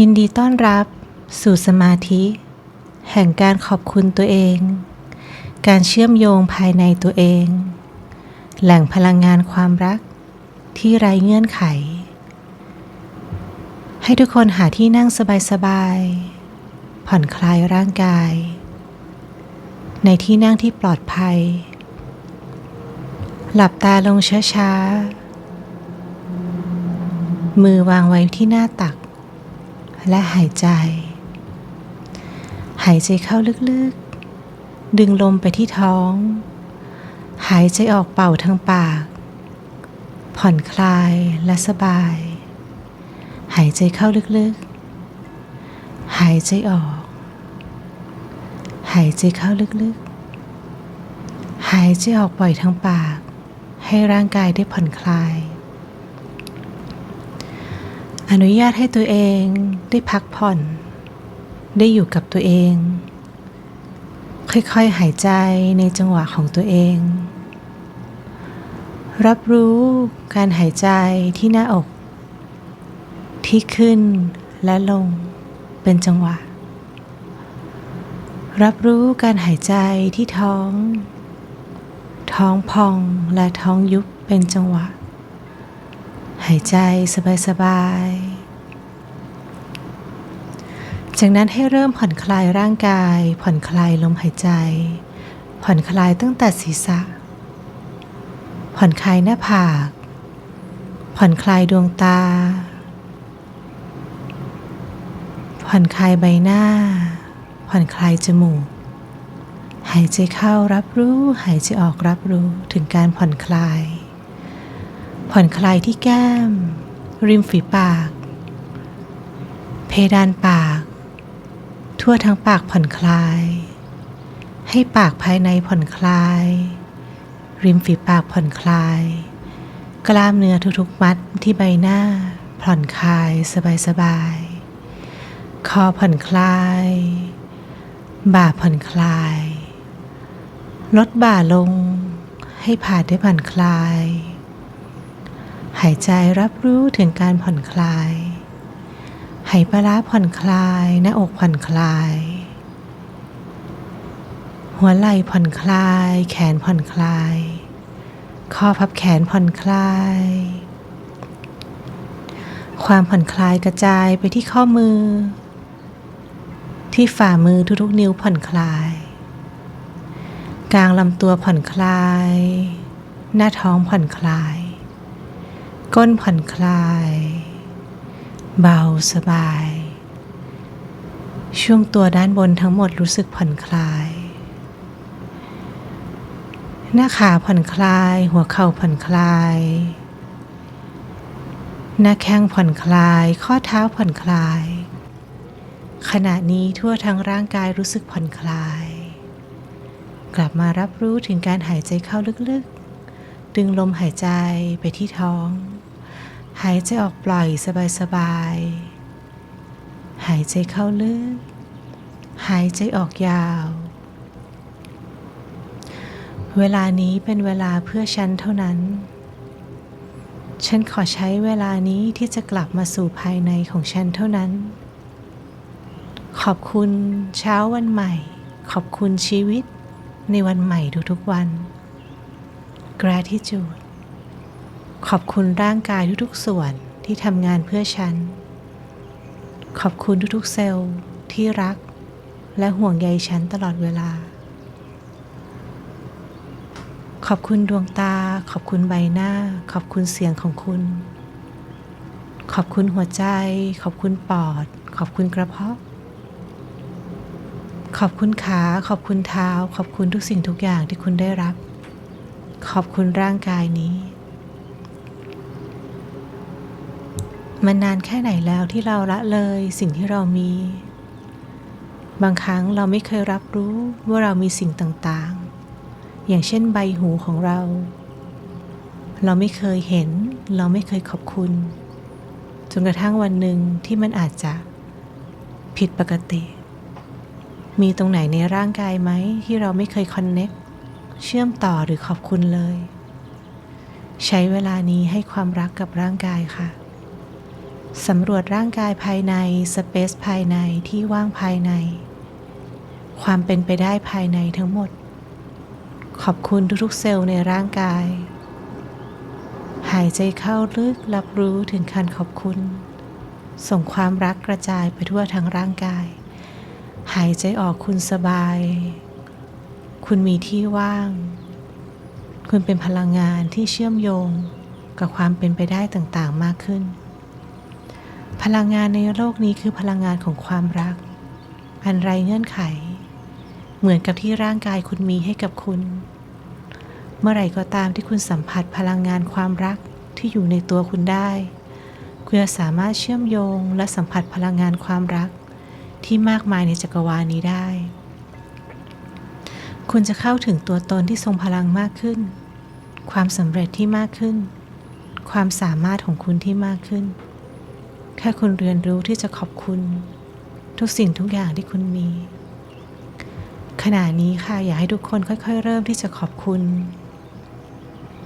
ยินดีต้อนรับสู่สมาธิ แห่งการขอบคุณตัวเอง การเชื่อมโยงภายในตัวเอง แหล่งพลังงานความรักที่ไร้เงื่อนไข ให้ทุกคนหาที่นั่งสบายๆผ่อนคลายร่างกาย ในที่นั่งที่ปลอดภัย หลับตาลงช้าๆมือวางไว้ที่หน้าตัก และหายใจ หายใจเข้าลึกๆ ดึงลมไปที่ท้อง หายใจออกเป่าทางปาก ผ่อนคลายและสบาย หายใจเข้าลึกๆ หายใจออก หายใจเข้าลึกๆ หายใจออกปล่อยทางปาก ให้ร่างกายได้ผ่อนคลาย อนุญาตให้ตัวเองได้พักผ่อน ได้อยู่กับตัวเอง ค่อยๆหายใจในจังหวะของตัวเอง รับรู้การหายใจที่หน้าอก ที่ขึ้นและลงเป็นจังหวะ รับรู้การหายใจที่ท้อง ท้องพองและท้องยุบเป็นจังหวะ หายใจสบายๆ จากนั้นให้เริ่มผ่อนคลายร่างกาย ผ่อนคลายลมหายใจ ผ่อนคลายตั้งแต่ศีรษะ ผ่อนคลายหน้าผาก ผ่อนคลายดวงตา ผ่อนคลายใบหน้า ผ่อนคลายจมูก หายใจเข้ารับรู้ หายใจออกรับรู้ถึงการผ่อนคลาย ผ่อนคลายที่แก้ม ริมฝีปาก เพดานปาก ทั่วทั้งปากผ่อนคลาย ให้ปากภายในผ่อนคลาย ริมฝีปากผ่อนคลาย กล้ามเนื้อทุกๆมัดที่ใบหน้า ผ่อนคลายสบายๆคอผ่อนคลาย บ่าผ่อนคลาย ลดบ่าลงให้ผ่าได้ผ่อนคลาย หายใจรับรู้ถึงการผ่อนคลายหายปลาร้าผ่อนคลายหน้าอกผ่อนคลาย หัวไหล่ผ่อนคลาย แขนผ่อนคลาย ข้อพับแขนผ่อนคลาย ความผ่อนคลายกระจายไปที่ข้อมือ ที่ฝ่ามือทุกๆนิ้วผ่อนคลาย กลางลำตัวผ่อนคลาย หน้าท้องผ่อนคลาย ก้นผ่อนคลาย เบาสบาย ช่วงตัวด้านบนทั้งหมดรู้สึกผ่อนคลาย หน้าขาผ่อนคลาย หัวเข่าผ่อนคลาย หน้าแข้งผ่อนคลาย ข้อเท้าผ่อนคลาย ขณะนี้ทั่วทั้งร่างกายรู้สึกผ่อนคลาย กลับมารับรู้ถึงการหายใจเข้าลึกๆ ดึงลมหายใจไปที่ท้อง หายใจออกปล่อยสบายๆ หายใจเข้าลึก หายใจออกยาว เวลานี้เป็นเวลาเพื่อฉันเท่านั้น ฉันขอใช้เวลานี้ที่จะกลับมาสู่ภายในของฉันเท่านั้น ขอบคุณเช้าวันใหม่ ขอบคุณชีวิตในวันใหม่ทุกๆวัน gratitude ขอบคุณร่างกายทุกๆส่วนที่ทำงานเพื่อฉัน ขอบคุณทุกๆเซลล์ที่รัก และห่วงใยฉันตลอดเวลา ขอบคุณดวงตา ขอบคุณใบหน้า ขอบคุณเสียงของคุณ ขอบคุณหัวใจ ขอบคุณปอด ขอบคุณกระเพาะ ขอบคุณขา ขอบคุณเท้า ขอบคุณทุกสิ่งทุกอย่างที่คุณได้รับ ขอบคุณร่างกายนี้ มันนานแค่ไหนแล้วที่เราละเลยสิ่งที่เรามี บางครั้งเราไม่เคยรับรู้ว่าเรามีสิ่งต่างๆ อย่างเช่นใบหูของเรา เราไม่เคยเห็น เราไม่เคยขอบคุณจนกระทั่งวันหนึ่งที่มันอาจจะผิดปกติ มีตรงไหนในร่างกายไหมที่เราไม่เคยคอนเน็ก เชื่อมต่อหรือขอบคุณเลย ใช้เวลานี้ให้ความรักกับร่างกายค่ะสำรวจร่างกายภายในสเปซภายในที่ว่างภายใน ความเป็นไปได้ภายในทั้งหมด ขอบคุณทุกๆเซลล์ในร่างกาย หายใจเข้าลึกรับรู้ถึงการขอบคุณ ส่งความรักกระจายไปทั่วทั้งร่างกาย หายใจออกคุณสบาย คุณมีที่ว่าง คุณเป็นพลังงานที่เชื่อมโยงกับความเป็นไปได้ต่างๆมากขึ้น พลังงานในโลกนี้คือพลังงานของความรัก อันไรเงื่อนไข เหมือนกับที่ร่างกายคุณมีให้กับคุณ เมื่อไหร่ก็ตามที่คุณสัมผัสพลังงานความรักที่อยู่ในตัวคุณได้ คุณจะสามารถเชื่อมโยงและสัมผัสพลังงานความรักที่มากมายในจักรวาลนี้ได้ คุณจะเข้าถึงตัวตนที่ทรงพลังมากขึ้น ความสำเร็จที่มากขึ้น ความสามารถของคุณที่มากขึ้น แค่คุณเรียนรู้ที่จะขอบคุณ ทุกสิ่งทุกอย่างที่คุณมี ขณะนี้ค่ะอยากให้ทุกคนค่อยๆ เริ่มที่จะขอบคุณ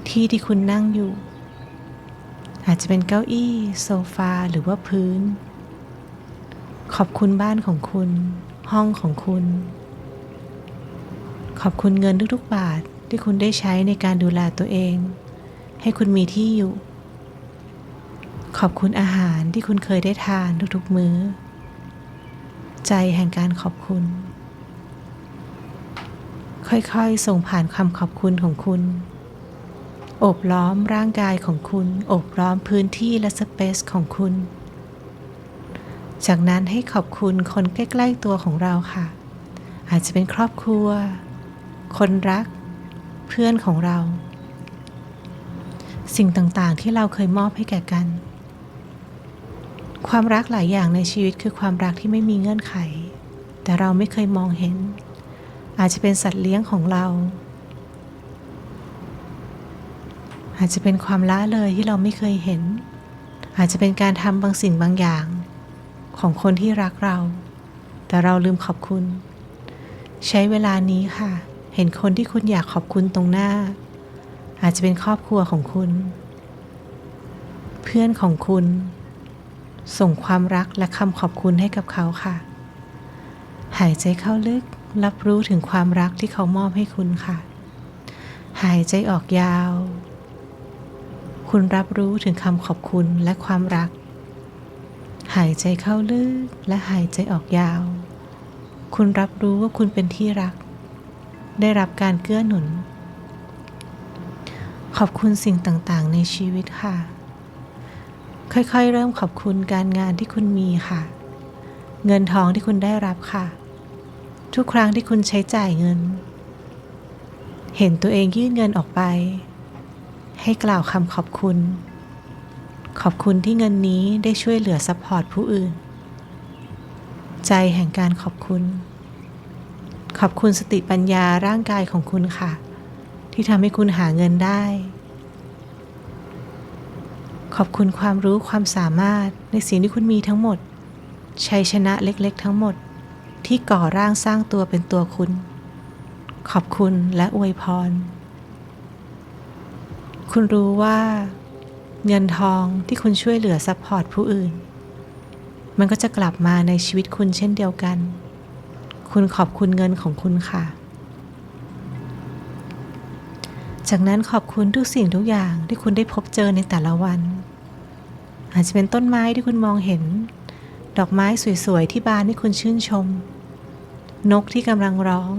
ที่ที่คุณนั่งอยู่ อาจจะเป็นเก้าอี้ โซฟา หรือว่าพื้น ขอบคุณบ้านของคุณ ห้องของคุณ ขอบคุณเงินทุกๆ บาทที่คุณได้ใช้ในการดูแลตัวเอง ให้คุณมีที่อยู่ ขอบคุณอาหารที่คุณเคยได้ทานทุกๆ มื้อ ใจแห่งการขอบคุณ ค่อยๆ ส่งผ่านคำขอบคุณของคุณโอบล้อมร่างกายของคุณ โอบล้อมพื้นที่และสเปซของคุณ จากนั้นให้ขอบคุณคนใกล้ ๆ ตัวของเราค่ะ อาจจะเป็นครอบครัว คนรัก เพื่อนของเรา สิ่งต่างๆที่เราเคยมอบให้แก่กัน ความรักหลายอย่างในชีวิตคือความรักที่ไม่มีเงื่อนไข แต่เราไม่เคยมองเห็น อาจจะเป็นสัตว์เลี้ยงของเรา อาจจะเป็นความละเลยที่เราไม่เคยเห็น อาจจะเป็นการทำบางสิ่งบางอย่างของคนที่รักเรา แต่เราลืมขอบคุณ ใช้เวลานี้ค่ะ เห็นคนที่คุณอยากขอบคุณตรงหน้า อาจจะเป็นครอบครัวของคุณ เพื่อนของคุณ ส่งความรักและคำขอบคุณให้กับเขาค่ะ หายใจเข้าลึกรับรู้ถึงความรักที่เขามอบให้คุณค่ะ หายใจออกยาว คุณรับรู้ถึงคำขอบคุณและความรัก หายใจเข้าลึกและหายใจออกยาว คุณรับรู้ว่าคุณเป็นที่รัก ได้รับการเกื้อหนุน ขอบคุณสิ่งต่างๆ ในชีวิตค่ะ ค่อยๆ เริ่มขอบคุณการงานที่คุณมีค่ะ เงินทองที่คุณได้รับค่ะ ทุกครั้งที่คุณใช้จ่ายเงิน เห็นตัวเองยื่นเงินออกไป ให้กล่าวคำขอบคุณ ขอบคุณที่เงินนี้ได้ช่วยเหลือซัพพอร์ตผู้อื่น ใจแห่งการขอบคุณ ขอบคุณสติปัญญาร่างกายของคุณค่ะ ที่ทำให้คุณหาเงินได้ ขอบคุณความรู้ความสามารถในสิ่งที่คุณมีทั้งหมด ชัยชนะเล็กๆ ทั้งหมด ที่ก่อร่างสร้างตัวเป็นตัวคุณ ขอบคุณและอวยพร คุณรู้ว่า เงินทองที่คุณช่วยเหลือซัพพอร์ตผู้อื่น มันก็จะกลับมาในชีวิตคุณเช่นเดียวกัน คุณขอบคุณเงินของคุณค่ะ จากนั้นขอบคุณทุกสิ่งทุกอย่างที่คุณได้พบเจอในแต่ละวัน อาจจะเป็นต้นไม้ที่คุณมองเห็น ดอกไม้สวยๆที่บานที่คุณชื่นชม นกที่กำลังร้อง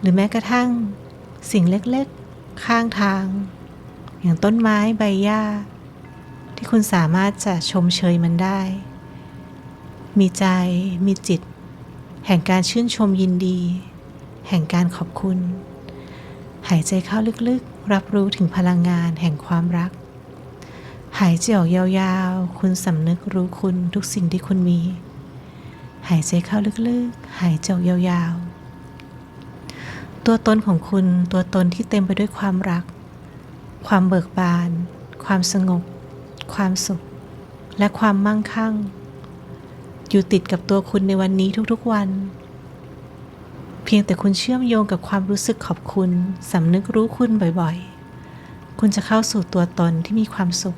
หรือแม้กระทั่ง สิ่งเล็กๆ ข้างทาง อย่างต้นไม้ใบหญ้า ที่คุณสามารถจะชมเชยมันได้ มีใจมีจิต แห่งการชื่นชมยินดี แห่งการขอบคุณ หายใจเข้าลึกๆ รับรู้ถึงพลังงานแห่งความรัก หายใจออกยาวๆ คุณสำนึกรู้คุณทุกสิ่งที่คุณมี หายใจเข้าลึกๆ หายใจออกยาวๆ ตัวตนของคุณตัวตนที่เต็มไปด้วยความรัก ความเบิกบาน ความสงบ ความสุข และความมั่งคั่ง อยู่ติดกับตัวคุณในวันนี้ทุกๆวัน เพียงแต่คุณเชื่อมโยงกับความรู้สึกขอบคุณสำนึกรู้คุณบ่อยๆ คุณจะเข้าสู่ตัวตนที่มีความสุข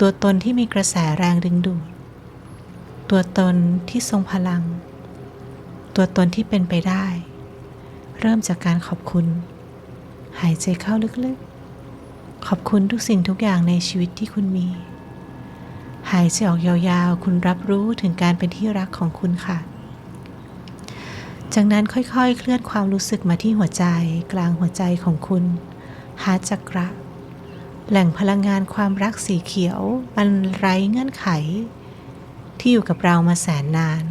ตัวตนที่มีกระแสแรงดึงดูด ตัวตนที่ทรงพลัง ตัวตนที่เป็นไปได้ เริ่มจากการขอบคุณ หายใจเข้าลึกๆ ขอบคุณทุกสิ่งทุกอย่างในชีวิตที่คุณมี หายใจออกยาวๆ คุณรับรู้ถึงการเป็นที่รักของคุณค่ะ จากนั้นค่อยๆ เคลื่อนความรู้สึกมาที่หัวใจกลางหัวใจของคุณ หาจักระ แหล่งพลังงานความรักสีเขียวอันไร้เงื่อนไข ที่อยู่กับเรามาแสนนาน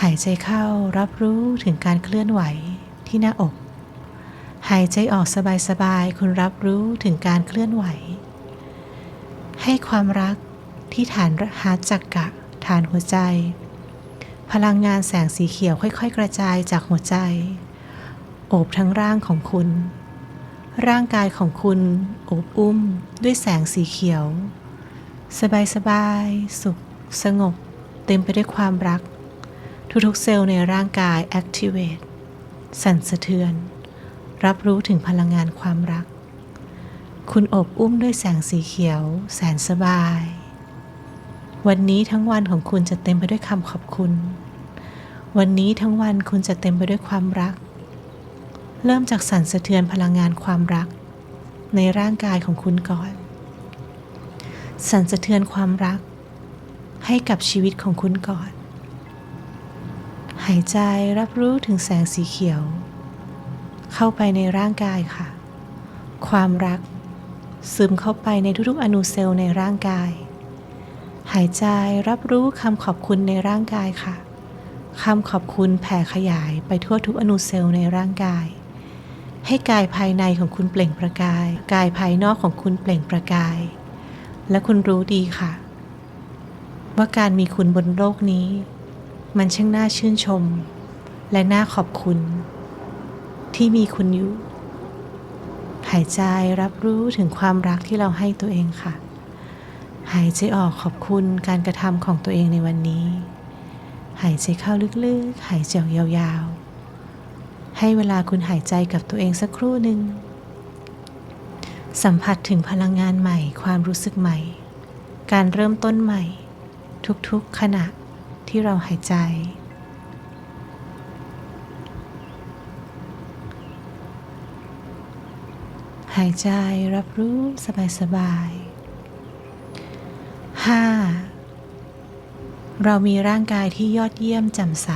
หายใจเข้ารับรู้ถึงการเคลื่อนไหวที่หน้าอก หายใจออกสบายๆ คุณรับรู้ถึงการเคลื่อนไหว ให้ความรักที่ฐานหาจักระฐานหัวใจ พลังงานแสงสีเขียวค่อย ๆ กระจายจากหัวใจ โอบทั้งร่างของคุณ ร่างกายของคุณโอบอุ้มด้วยแสงสีเขียว สบายๆสุข สงบ เต็มไปด้วยความรัก ทุกๆเซลล์ในร่างกาย activate สั่นสะเทือน รับรู้ถึงพลังงานความรัก คุณอบอุ้มด้วยแสงสีเขียว แสนสบาย วันนี้ทั้งวันของคุณจะเต็มไปด้วยคำขอบคุณ วันนี้ทั้งวันคุณจะเต็มไปด้วยความรัก เริ่มจากสั่นสะเทือนพลังงานความรัก ในร่างกายของคุณก่อน สั่นสะเทือนความรัก ให้กับชีวิตของคุณก่อน หายใจรับรู้ถึงแสงสีเขียว เข้าไปในร่างกายค่ะ ความรัก ซึมเข้าไปในทุกๆ อนูเซลล์ในร่างกาย หายใจรับรู้คำขอบคุณในร่างกายค่ะคำขอบคุณแผ่ขยายไปทั่วทุกอนูเซลล์ในร่างกาย ให้กายภายในของคุณเปล่งประกาย กายภายนอกของคุณเปล่งประกาย และคุณรู้ดีค่ะ ว่าการมีคุณบนโลกนี้ มันช่างน่าชื่นชม และน่าขอบคุณ ที่มีคุณอยู่ หายใจรับรู้ถึงความรักที่เราให้ตัวเองค่ะ หายใจออกขอบคุณการกระทำของตัวเองในวันนี้ หายใจเข้าลึกๆ หายใจออกยาวๆ ให้เวลาคุณหายใจกับตัวเองสักครู่หนึ่งสัมผัสถึงพลังงานใหม่ ความรู้สึกใหม่ การเริ่มต้นใหม่ ทุกๆขณะที่เราหายใจ หายใจรับรู้สบายๆ 5. เรามีร่างกายที่ยอดเยี่ยมแจ่มใส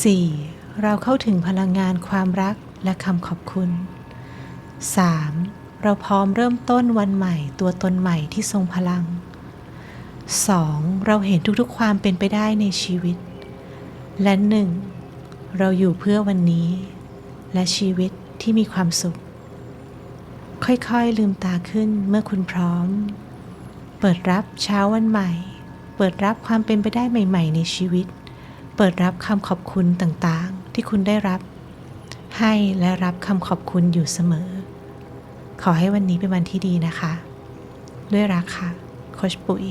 4. เราเข้าถึงพลังงานความรักและคำขอบคุณ 3. เราพร้อมเริ่มต้นวันใหม่ตัวตนใหม่ที่ทรงพลัง 2. เราเห็นทุกๆความเป็นไปได้ในชีวิต และ 1. เราอยู่เพื่อวันนี้ และชีวิตที่มีความสุข ค่อยๆ ลืมตาขึ้นเมื่อคุณพร้อม เปิดรับเช้าวันใหม่ เปิดรับความเป็นไปได้ใหม่ ๆ ในชีวิต เปิดรับคำขอบคุณต่างๆ ที่คุณได้รับ ให้และรับคำขอบคุณอยู่เสมอ ขอให้วันนี้เป็นวันที่ดีนะคะ ด้วยรักค่ะโคชปุ๋ย